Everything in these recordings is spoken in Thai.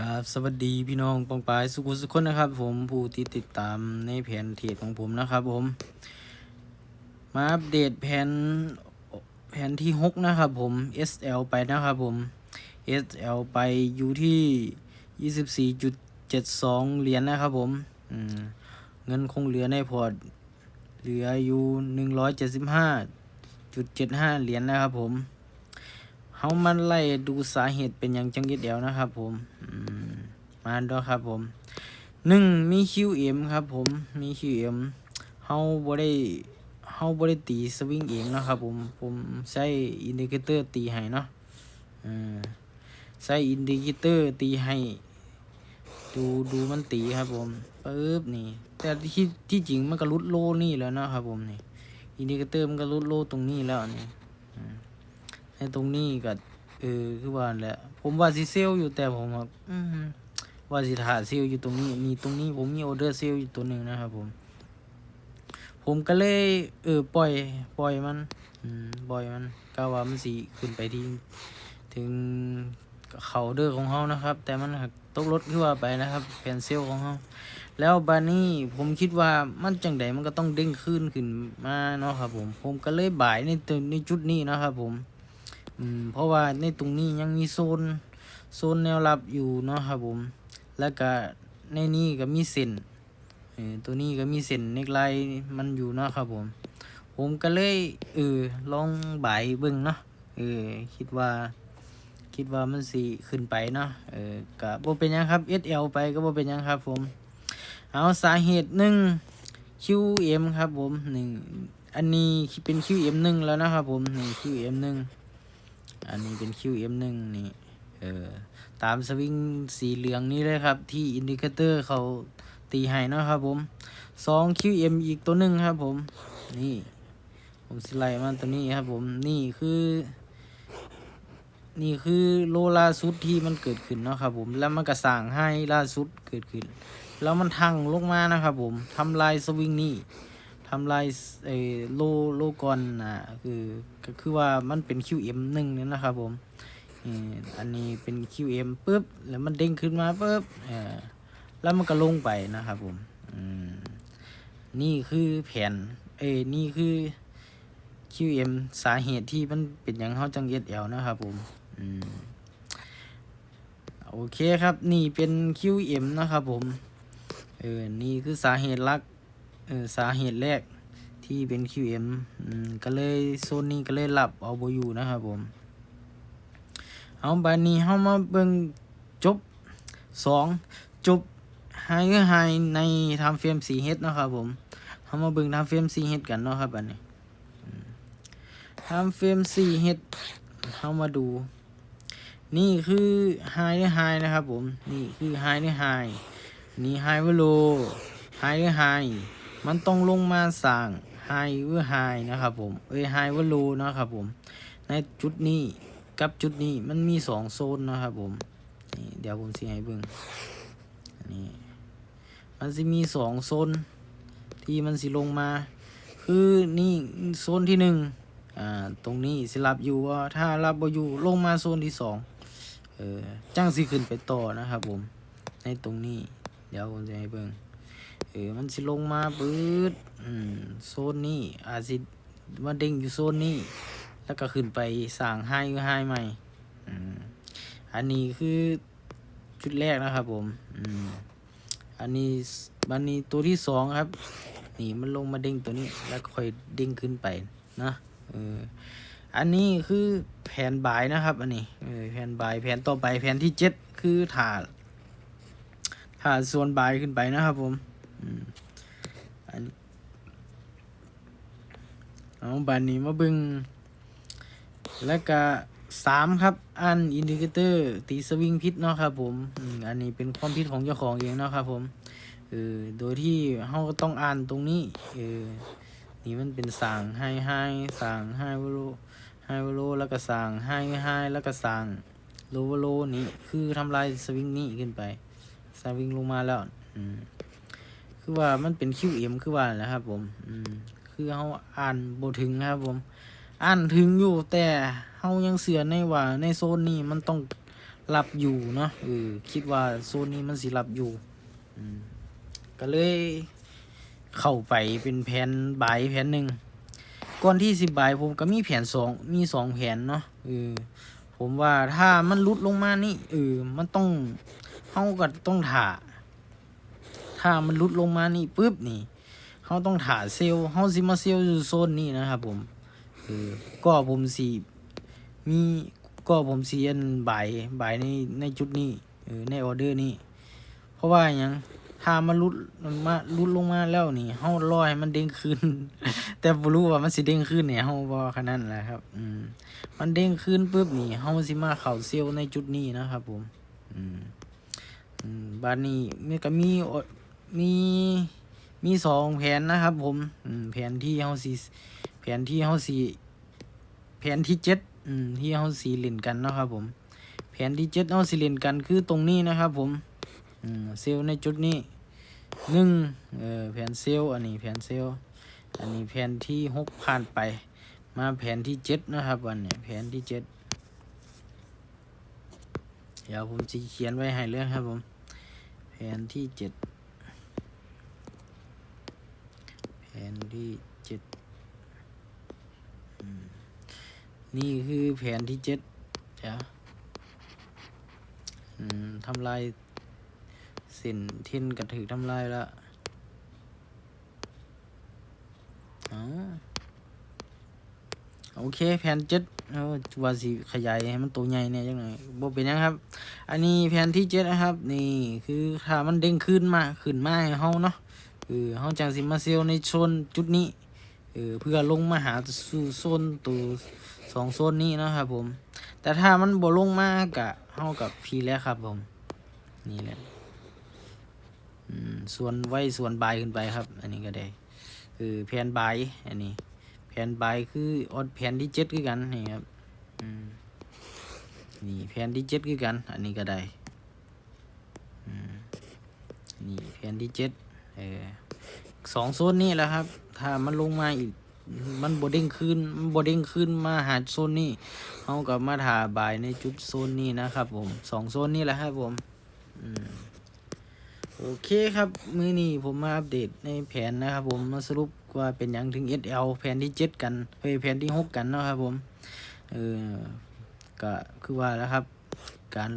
ครับสวัสดีพี่น้องปองปายสุขุสุขคนนะครับ ผมผู้ที่ติดตามในแผนเทศของผมนะครับ ผม มาอัปเดตแผนแผนที่หกนะครับผม SL ไปนะครับผม SL ไปอยู่ที่ยี่สิบสี่จุดเจ็ดสองเหรียญนะครับผมเงินคงเหลือในพอร์ตเหลืออยู่หนึ่งร้อยเจ็ดสิบห้าจุดเจ็ดห้าเหรียญนะครับผมเฮามันไล่ดูสาเหตุเป็นอย่างจังเย็ดเดียวนะครับผม มาดูครับผมหนึ่งมี QM ครับผมมี QM เอ็มเฮาบ่ได้เฮาบ่ได้ตีสวิงเองนะครับผมผมใช้อินดิเคเตอร์ตีให้เนาะอืมใช้อินดิเคเตอร์ตีให้ดูดูมันตีครับผมปึ๊บนี่ แต่ที่ที่จริงมันก็ลุดโลนี่แล้วนะครับผมนี่อินดิเคเตอร์มันก็ลุดโลตรงนี้แล้วนี่ในตรงนี้ก็เออคือว่าแหละผมว่าสิเซลอยู่แต่ผมแบบอืม ว่าสิถาเซลอยู่ตรงนี้มีตรงนี้ผมมีออเดอร์เซลอยู่ตัวหนึ่งนะครับผม ผมก็เลยเออปล่อยปล่อยมันอืมปล่อยมันก็ว่ามันสิขึ้นไปที่ถึงเขาเดอร์ของเขานะครับ แต่มันตกรถขึ้นว่าไปนะครับแผ่นเซลของเขาแล้วบานี้ผมคิดว่ามันจังใดมันก็ต้องเด้งขึ้นขึ้นมาเนาะครับ ผมผมก็เลยบ่ายในตัวในจุดนี้นะครับ ผม อืมเพราะว่าในตรงนี้ยังมีโซนโซนแนวรับอยู่เนาะครับผม แล้วก็ในนี้ก็มีเส้นตัวนี้ก็มีเส้นเนกไลมันอยู่เนาะครับผม ผมก็เลยเออลองบ่ายเบิ่งเนาะเออคิดว่า คิดว่ามันสิขึ้นไปเนาะเออก็บ่เป็นยังครับ SL ไปก็บ่เป็นยังครับ ผม เอาสาเหตุหนึ่ง QM ครับผมหนึ่งอันนี้เป็น QM หนึ่งแล้วนะครับผมนี่ QM หนึ่งอันนี้เป็น QM1 นี่ เออตามสวิงสีเหลืองนี้เลยครับ ที่อินดิเคเตอร์เขาตีให้นะครับผม2 QM อีกตัวหนึ่งครับผม นี่ ผมสไลด์มาตัวนี้ครับผมนี่คือ นี่คือโลล่าสุดที่มันเกิดขึ้นนะครับผมแล้วมันก็สั่งให้ล่าสุดเกิดขึ้น แล้วมันทังลงมานะครับผมทำลายสวิงนี่ทำลายเออโลโลกอนนะคือก็คือว่ามันเป็น QM หนึ่งนี่นะครับผม อันนี้เป็น QM ปุ๊บ แล้วมันเด้งขึ้นมาปุ๊บแล้วมันก็ลงไปนะครับผมนี่คือแผนเอ้นี่คือ QM สาเหตุที่มันเป็นอย่างเขาจังเย็ดเอวนะครับผมอมโอเคครับ นี่เป็น QM นะครับผมเออนี่คือสาเหตุหลักเออสาเหตุแรกที่เป็น QM ก็เลยโซนนี้ก็เลยหลับเอาบอยู่นะครับผม เอาบานนี้เฮามาเบิ่งจบสองจบไฮก็ไฮในทำเฟรมสีเฮดนะครับผมเฮามาเบิ่งทำเฟรมสีเฮดกันเนาะครับอันนี้ทำเฟรมสีเฮดเฮามาดู นี่คือไฮได้ไฮนะครับผม นี่คือไฮได้ไฮนี่ไฮเวโลไฮได้ไฮมันต้องลงมาสั่งไฮเวอร์ไฮนะครับผม เอ้ยไฮเวโลนะครับผม ในจุดนี้ กับจุดนี้มันมีสองโซนนะครับผมนี่เดี๋ยวผมสิให้เบิ่งอันนี่มันสิมีสองโซนที่มันสิลงมา คือนี่โซนที่หนึ่งอ่าตรงนี้สิรับอยู่ว่าถ้ารับบ่อยู่ลงมาโซนที่สองเออจ้างสิขึ้นไปต่อนะครับผมในตรงนี้ เดี๋ยวผมจะให้เบิ่งเออมันสิลงมาปื๊ดอืมโซนนี้อาจสิมาเด้งอยู่โซนนี้ แล้วก็ขึ้นไปสั่งไฮก็ไฮใหม่อันนี้คือชุดแรกนะครับผมอันนี้บันนี้ตัวที่สองครับ นี่มันลงมาเด้งตัวนี้ แล้วค่อยเด้งขึ้นไปนะเอออันนี้คือแผนบายนะครับ อันนี้แผนบายแผนต่อไปแผนที่เจ็ดคือถาดถาดส่วนบายขึ้นไปนะครับผมอืมอันเอาบันนี้มาบึง แล้วก็สามครับอันอินดิเคเตอร์ตีสวิงพิษเนาะครับผมอันนี้เป็นความผิดของเจ้าของเองเนาะครับผมเออโดยที่เราก็ต้องอ่านตรงนี้เออนี่มันเป็นสั่งไฮไฮสั่งไฮวโลไฮวโลแล้วก็สั่งไฮไฮแล้วก็สั่งโลวโลนี่คือทำลายสวิงนี้ขึ้นไปสวิงลงมาแล้วอืมคือว่ามันเป็น QM คือว่าแหละครับผมอืมคือเขาอ่านบ่ถึงนะครับผม อ่านถึงอยู่แต่เขายังเสือในว่าในโซนนี้มันต้องรับอยู่เนาะเออคิดว่าโซนนี้มันสิรับอยู่ก็เลยเข้าไปเป็นแผนบายแผนหนึ่งก่อนที่สิบายผมก็มีแผนสองมีสองแผนเนาะเออผมว่าถ้ามันลุดลงมานี่เออมันต้องเฮาก็ต้องถ่า ถ้ามันลุดลงมานี่ปุ๊บนี่เฮาต้องถ่าเซลล์เฮาสิมาเซลล์อยู่โซนนี้นะครับผม ก็ผมสิมีก็ผมสิอันบายบายในในจุดนี้เออในออเดอร์นี้ เพราะว่าหยังถ้ามันลุดมันมาลุดลงมาแล้วนี่เฮารอให้มันเด้งขึ้น แต่บ่รู้ว่ามันสิเด้งขึ้นเนี่ยเฮาบ่ขนาดนั้นแหละครับ อืม มันเด้งขึ้นปุ๊บนี่เฮาสิมาเข้าเซลล์ในจุดนี้นะครับ ผม อืมอืมบาดนี้มันก็มีมีมีสองแผนนะครับ ผม อืมแผนที่เฮาสิ แผนที่เฮาสิแผนที่เจ็ดอืมที่เฮาสิเล่นกันเนาะครับผม แผนที่เจ็ดเฮาสิเล่นกันคือตรงนี้นะครับ ผมอืมเซลในจุดนี้หนึ่งเออแผนเซลอันนี้แผนเซลอันนี้แผนที่หกผ่านไป มาแผนที่เจ็ดนะครับวันนี้แผนที่เจ็ดเดี๋ยวผมจะเขียนไว้ให้เลยครับผม แผนที่เจ็ดแผนที่เจ็ดอืม นี่คือแผนที่เจ็ดเดี๋ยวทำลายสินเทินกระถือทำลายละโอเคแผนเจ็ดว่าสิขยายให้มันตัวใหญ่เนี่ยจังหน่อยบ่เป็นยังครับ อันนี้แผนที่เจ็ดนะครับ นี่คือถ้ามันเด้งขึ้นมาขึ้นมาให้เฮาเนาะเออเฮาจังสิมาเซลในโซนจุดนี้เออเพื่อลงมาหาสู่โซนตัว สองโซนนี้นะครับผม แต่ถ้ามันบ่ลงมากกะเฮากับพีแล้วครับผม นี่แหละส่วนไว้ส่วนบายขึ้นไปครับ อันนี้ก็ได้ คือแผ่นบายอันนี้ แผ่นบายคือออดแผ่นที่เจ็ดคือกันนี่ครับนี่แผ่นที่เจ็ดคือกัน อันนี้ก็ได้นี่แผ่นที่เจ็ดเออสองโซนนี้แหละครับ ถ้ามันลงมาอีก มันบดเด้งขึ้นมันบดเด้งขึ้นมาหาโซนนี้เขากับมาถ่าบายในจุดโซนนี้นะครับผมสองโซนนี้แหละครับผมอมโอเคครับ มือนี้ผมมาอัปเดตในแผนนะครับผมมาสรุปว่าเป็นอย่างถึง SL แผนที่เจ็ดกันเฮ้ยแผนที่หกกันเนาะครับผมเออก็คือว่าแล้วครับ การ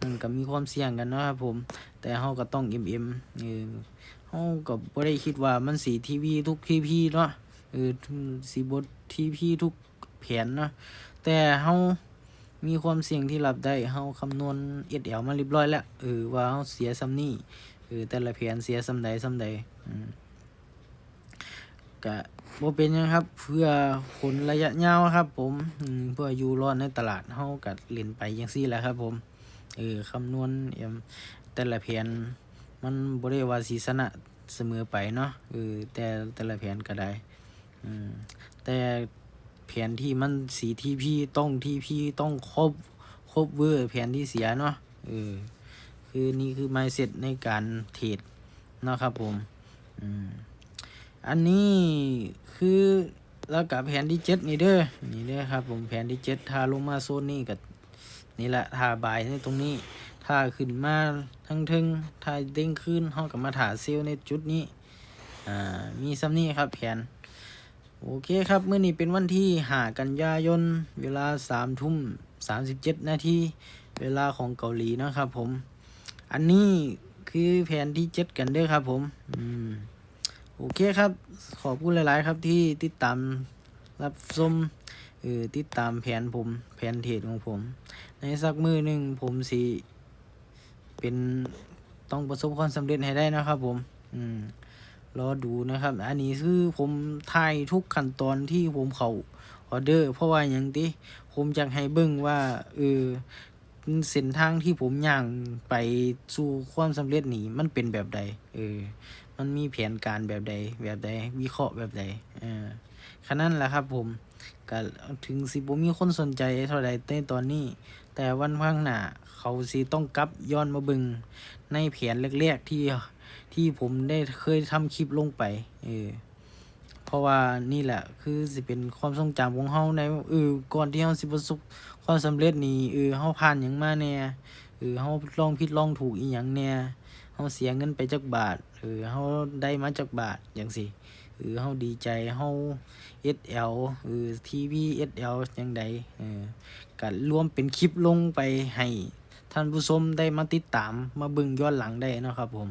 มันก็มีความเสี่ยงกันเนาะครับผม แต่เฮาก็ต้อง MM เออเฮาก็บ่ได้คิดว่ามันสีทีวีทุกทีพีเนาะ เออสีบทที่พี่ทุกแผนเนาะแต่เฮามีความเสี่ยงที่รับได้เฮาคำนวณ SL มาเรียบร้อยแล้วเออว่าเฮาเสียซ้ำนี่เออแต่ละแผนเสียซ้ำใดซ้ำใดอืมก็บ่เป็นยังครับ เพื่อผลระยะยาวครับ ผมอืมเพื่ออยู่รอดในตลาดเฮาก็เล่นไปจังซี่แหละครับ ผมเออคำนวณเอิ่มแต่ละแผนมันบ่ได้ว่าสีสนะเสมอไปเนาะเออแต่แต่ละแผนก็ได้ แต่แผนที่มันสีที่พี่ต้องที่พี่ต้องครบครบเวอร์แผนที่เสียเนาะเออคือนี่คือ mindset ในการเทรดเนาะครับผมอืมอันนี้คือแล้วกับแผนที่เจ็ดนี่เด้อนี่เด้อครับผมแผนที่เจ็ดถ้าลงมาโซนนี้กับนี่แหละทาบายในตรงนี้ถ้าขึ้นมาทั้งทึงถ้าเด้งขึ้นห้องกับมาถาเซลในจุดนี้อ่ามีซ้ำนี่ครับแผน โอเคครับเมื่อนี้เป็นวันที่หากันยายน เวลาสามทุ่มสามสิบเจ็ดนาทีเวลาของเกาหลีนะครับผม อันนี้คือแผนที่เจ็ดกันเด้อครับผมอืมโอเคครับ ขอบคุณหลาย ๆ ครับที่ติดตามรับชมเออติดตามแผนผมแผนเทรดของผม ในสักมือหนึ่งผมสิเป็นต้องประสบความสำเร็จให้ได้นะครับผม อืม รอดูนะครับ อันนี้คือผมถ่ายทุกขั้นตอนที่ผมเขาออเดอร์ เพราะว่าอย่างที่ผมอยากให้เบิ่งว่าเออเส้นทางที่ผมย่างไปสู่ความสำเร็จนี่มันเป็นแบบใด เออ มันมีแผนการแบบใด แบบใด วิเคราะห์แบบใดเออขนาดนั้นแหละครับผมก็ถึงสิบ่มีคนสนใจเท่าใดในตอนนี้ แต่วันข้างหน้าเขาสิต้องกลับย้อนมาบึงในแผนแรกๆที่ ที่ผมได้เคยทำคลิปลงไป เออ เพราะว่านี่แหละ คือสิเป็นความทรงจำของเฮาในเออก่อนที่เฮาสิประสบความสำเร็จนี่เออเฮาผ่านหยังมาแน่เออเฮาลองผิดลองถูกอีหยังแน่เฮาเสียเงินไปจักบาทเออเฮาได้มาจักบาทจังซี่เออเฮาดีใจเฮา SL เออ TV SL จังใดเออก็รวมเป็นคลิปลงไปให้ท่านผู้ชมได้มาติดตามมาเบิ่งย้อนหลังได้นะครับผม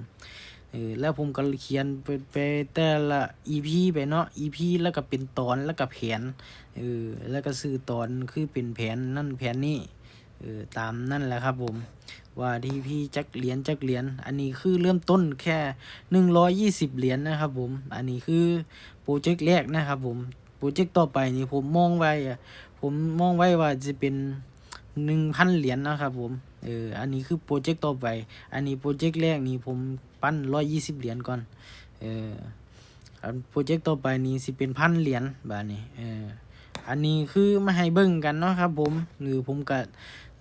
เออแล้วผมก็เขียนไปไปแต่ละ EP ไปเนาะ EP แล้วก็เป็นตอนแล้วก็แผนเออแล้วก็ซื้อตอนคือเป็นแผนนั่นแผนนี้เออตามนั่นแหละครับผมว่าที่พี่จักเหรียญจักเหรียญอันนี้คือเริ่มต้นแค่หนึ่งร้อยยี่สิบเหรียญนะครับผมอันนี้คือโปรเจกต์แรกนะครับผมโปรเจกต์ต่อไปนี่ผมมองไว้อะผมมองไว้ว่าจะเป็นหนึ่งพันเหรียญนะครับผม เออ อันนี้คือโปรเจกต์ต่อไป อันนี้โปรเจกต์แรกนี่ผมปั้นร้อยยี่สิบเหรียญก่อน เอออันโปรเจกต์ต่อไปนี้สิเป็นพันเหรียญบาทนี้ เออ อันนี้คือมาให้เบิ่งกันเนาะครับ ผมหรือผมก็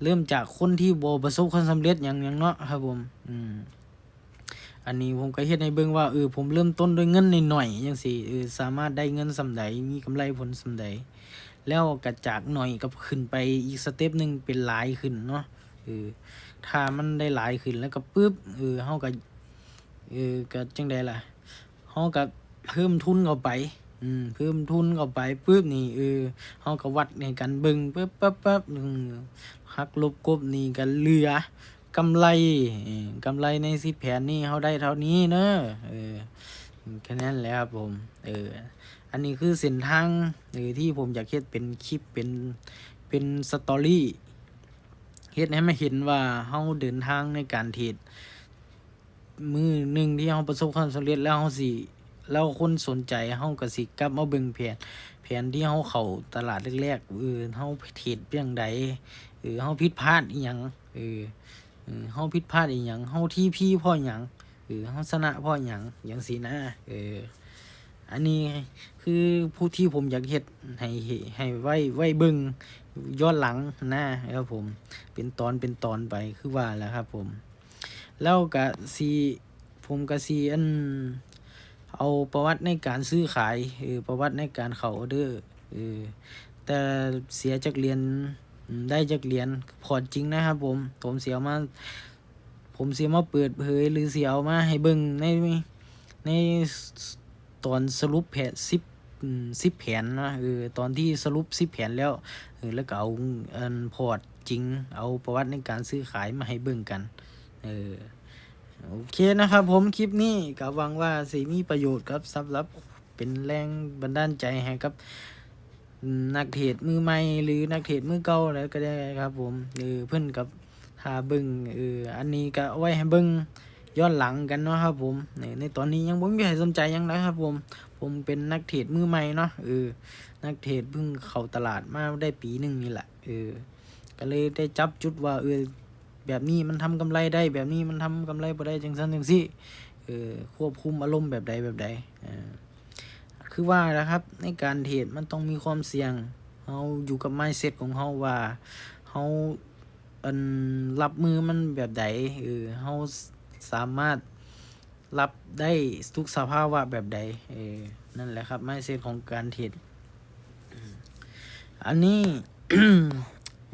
เริ่มจากคนที่บประสบความสำเร็จอย่างอย่างเนาะครับผม อืม อันนี้ผมก็เฮ็ดให้เบิ่งว่าเออผมเริ่มต้นด้วยเงินหน่อยๆจังซี่เออสามารถได้เงินสำใดมีกำไรผลสำใดแล้วก็จากหน่อยก็ขึ้นไปอีกสเต็ปหนึ่งเป็นหลายขึ้นเนาะ เออถ้ามันได้หลายขึ้นแล้วก็ปึ๊บเออเฮาก็เออก็จังไดล่ะเฮาก็เพิ่มทุนเข้าไป อืม เพิ่มทุนเข้าไปปึ๊บนี่เออเฮาก็วัดในกันเบิ่งปึ๊บปั๊บปั๊บอืมหักลบกบนี่ก็เหลือกำไรเออกำไรในสิบแผนนี่เฮาได้เท่านี้เนอะเออแค่นั้นแหละครับผม เออ อันนี้คือเส้นทางเออที่ผมอยากเฮ็ดเป็นคลิปเป็นเป็นสตอรี่ เฮ็ดให้มันเห็นว่าเฮาเดินทางในการเทรดมือหนึ่งที่เราประสบความสำเร็จแล้วเราสิแล้วคนสนใจเราก็สิกลับมาเบิ่งแผนแผนที่เราเข้าตลาดแรกๆเออเราเทรดเพียงใดเออเราผิดพลาดอีหยังเออเออเราผิดพลาดอีหยังเราที่พี่พ่อหยังเออเราชนะพ่อหยังอย่างสีนะเอออันนี้คือผู้ที่ผมอยากเฮ็ดให้ให้ไว้ไว้เบิ่ง ย้อนหลังนะครับผม เป็นตอนเป็นตอนไปคือว่าแหล้วครับผม แล้วก็สีผมก็สีอันเอาประวัติในการซื้อขายเออประวัติในการเขาออเดอร์เออแต่เสียจากเรียนได้จากเรียนพอจริงนะครับผม ผมเสียมา ผมเสียมาเปิดเผยหรือเสียเอามาให้เบิ่งในในตอนสรุปแผนสิบสิบแผนนะเออตอนที่สรุปสิบแผนแล้ว แล้วก็เอาอันพอร์ตจริง เอาประวัติในการซื้อขายมาให้เบิ่งกัน เออ โอเคนะครับผมคลิปนี้ก็หวังว่าสิมีประโยชน์ครับสำหรับเป็นแรงบันดาลใจให้กับ นักเทรดมือใหม่หรือนักเทรดมือเก่าแล้วก็ได้ครับผมเออเพื่อนกับหาเบิ่งเอออันนี้ก็เอาไว้ให้เบิ่งย้อนหลังกันเนาะครับผมในตอนนี้ยังบ่มีใครสนใจยังนะครับผม ผมเป็นนักเทรดมือใหม่เนาะเออ นักเทรดเพิ่งเข้าตลาดมาได้ปีหนึ่งนี่แหละเออ ก็เลยได้จับจุดว่าเออแบบนี้มันทำกำไรได้ แบบนี้มันทำกำไรบ่ได้จังซั่นจังซี่เออควบคุมอารมณ์แบบใดแบบใดเออคือว่านะครับในการเทรดมันต้องมีความเสี่ยงเฮาอยู่กับ mindset ของเฮาว่าเฮาอันรับมือมันแบบใดเออเฮาสามารถรับได้ทุกสภาวะแบบใดเออนั่นแหละครับ mindset ของการเทรด อันนี้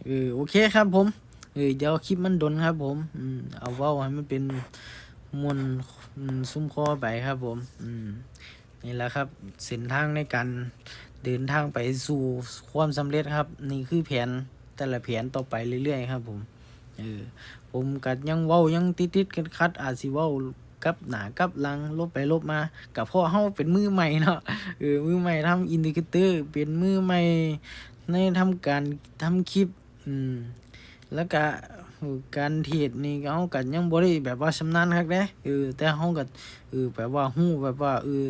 เออโอเคครับผมเออเดี๋ยวคลิปมันดนครับ ผมอืมเอาเว้าให้มันเป็นมวลซุ้มคอไปครับ ผม อืมนี่แหละครับเส้นทางในการเดินทางไปสู่ความสำเร็จครับ นี่คือแผนแต่ละแผนต่อไปเรื่อยๆครับ ผมเออผมกัดยังเว้ายังติดติดๆกันคัดอาจสิเว้ากับหนากับลังลบไปลบมากับพ่อเฮาเป็นมือใหม่เนาะเออมือใหม่ทำอินดิเคเตอร์เป็นมือใหม่ ในทำการทำคลิป อืม แล้วก็การเทรดนี่เฮาก็ยังบ่ได้แบบว่าชำนาญคักเด้เออแต่เฮาก็เออแบบว่าฮู้แบบว่าเออ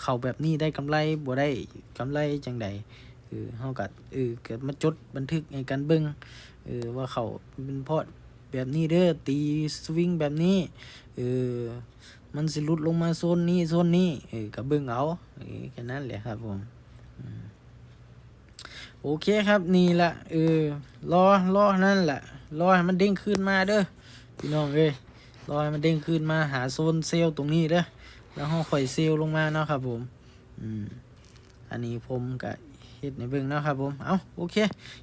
เข้าแบบนี้ได้กำไรบ่ได้กำไรจังใดเออเฮาก็เออก็มาจดบันทึกให้กันเบิ่งเออว่าเขาเป็นเพราะแบบนี้เด้อตีสวิงแบบนี้เออมันสิลุดลงมาโซนนี้โซนนี้เออก็เบิ่งเอาแค่นั้นแหละครับผม โอเคครับนี่แหละเออรอรอนั่นแหละรอให้มันเด้งขึ้นมาเด้อพี่น้องเอ้ยรอให้มันเด้งขึ้นมาหาโซนเซลล์ตรงนี้เด้อแล้วห้องข่อยเซลล์ลงมาเนาะครับผมอืมอันนี้ผมก็เฮ็ดในเบิ่งนาะครับผมเอาโอเค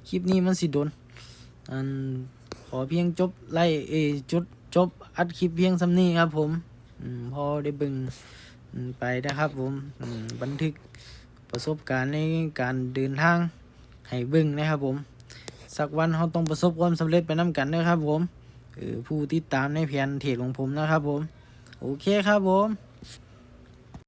คลิปนี้มันสิโดนอันขอเพียงจบไล่เอจุดจบอัดคลิปเพียงสำนี้ครับผมอืมพอได้เบิ่งอืมไปนะครับผมบันทึกประสบการณ์ในการเดินทาง ให้เบิ่งนะครับผม สักวันเขาต้องประสบความสำเร็จไปน้ำกันนะครับผมเออผู้ติดตามในแผนเทศของผมนะครับผม โอเคครับผม